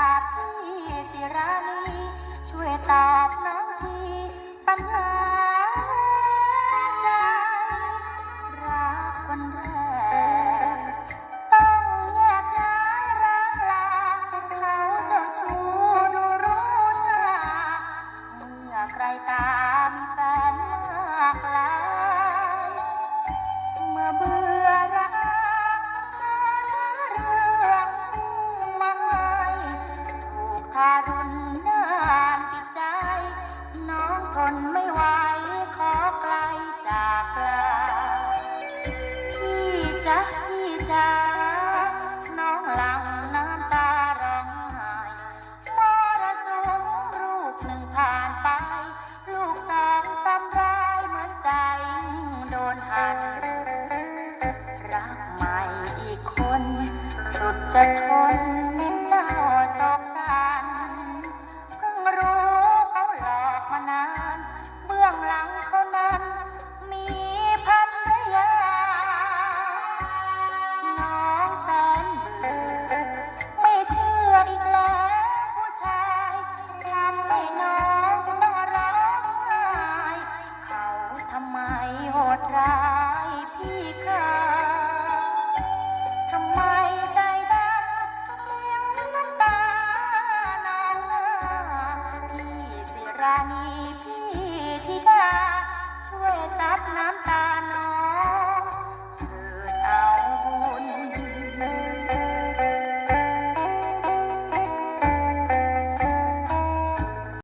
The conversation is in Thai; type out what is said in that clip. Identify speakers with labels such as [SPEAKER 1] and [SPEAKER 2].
[SPEAKER 1] าบที่สิรานีช่วยตอบน้องทีปัญหาใจรักคนแรกต้องแยกย้ายร่างลาเขาจะชูดูรู้สาเมื่อใครตา จ๊ะพี่จ๋าน้องหลังน้ำตาร้องไห้มรสุมลูกหนึ่งผ่านไป ลูกสองทำร้ายเหมือนใจ โดนหันรักใหม่อีกคน สุดจะทนานีพี่ธิดาช่วยซับน้ำตา